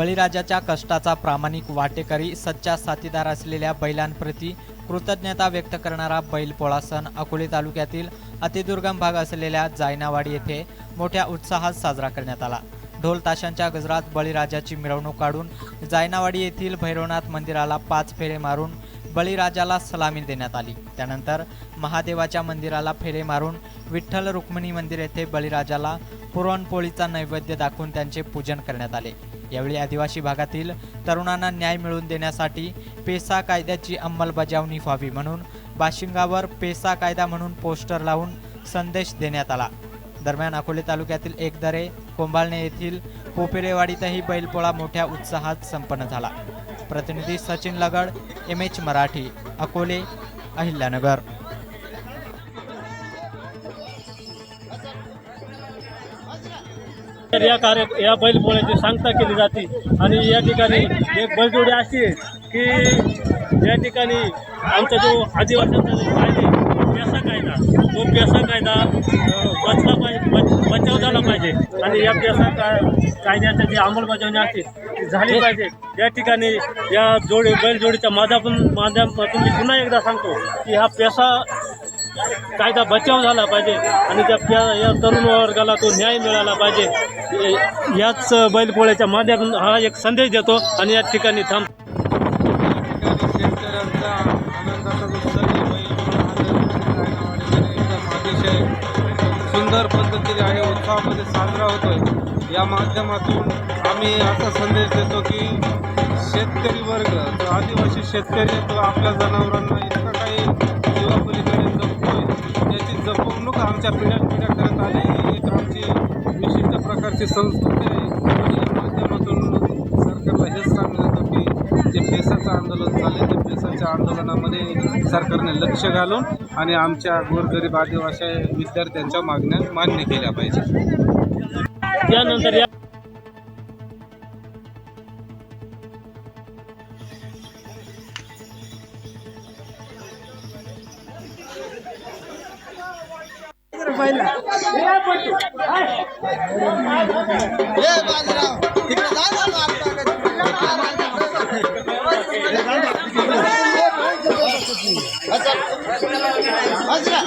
बळीराजाच्या कष्टाचा प्रामाणिक वाटेकरी सच्चा साथीदार असलेल्या बैलांप्रती कृतज्ञता व्यक्त करणारा बैलपोळा सण अकोले तालुक्यातील अतिदुर्गम भाग असलेल्या जायनावाडी येथे मोठ्या उत्साहात साजरा करण्यात आला. ढोल ताशांच्या गजरात बळीराजाची मिरवणूक काढून जायनावाडी येथील भैरवनाथ मंदिराला पाच फेरे मारून बळीराजाला सलामी देण्यात आली. त्यानंतर महादेवाच्या मंदिराला फेरे मारून विठ्ठल रुक्मिणी मंदिर येथे बळीराजाला पुरणपोळीचा नैवेद्य दाखवून त्यांचे पूजन करण्यात आले. यावेळी आदिवासी भागातील तरुणांना न्याय मिळवून देण्यासाठी पेसा कायद्याची अंमलबजावणी व्हावी म्हणून बाशिंगावर पेसा कायदा म्हणून पोस्टर लावून संदेश देण्यात आला. दरम्यान अकोले तालुक्यातील एकदरे कोंभाळणे येथील पोपेरेवाडीतही बैलपोळा मोठ्या उत्साहात संपन्न झाला. प्रतिनिधी सचिन लगड एम एच मराठी अकोले अहिल्यानगर. तर या कार्य या बैलपोळ्याची सांगता केली जाते. आणि या ठिकाणी एक बैलजोडी अशी आहे की या ठिकाणी आमचा जो आदिवासींचा जो कायदा आहे, पेसा कायदा तो पेसा कायदा बचला पाहिजे बच बचाव झाला पाहिजे. आणि या पेसा काय कायद्याची जी अंमलबजावणी असते ती झाली पाहिजे. या ठिकाणी या जोडी बैलजोडीच्या माध्यमातून माध्यमातून मी पुन्हा एकदा सांगतो की हा पेसा कायदा बचाव झाला पाहिजे आणि त्या या तरुण वर्गाला तो न्याय मिळाला पाहिजे. याच बैलपोळ्याच्या माध्यमातून हा एक संदेश देतो आणि या ठिकाणी थांब. शेतकऱ्यांचा आनंदाचा अतिशय सुंदर पद्धतीने आणि उत्साहामध्ये साजरा होतोय. या माध्यमातून आम्ही असा संदेश देतो की शेतकरी वर्ग जो आदिवासी शेतकरी आहे, तो आपल्या जनावरांना इतका प्रकारची संस्कृती आहे माध्यमातून सरकारला हेच सांगलं जातं की जे पेसाचं आंदोलन झाले ते पेसाच्या आंदोलनामध्ये सरकारने लक्ष घालून आणि आमच्या गोरगरीब आदिवासी विद्यार्थ्यांच्या मागण्या मान्य केल्या पाहिजे. त्यानंतर या अच्छा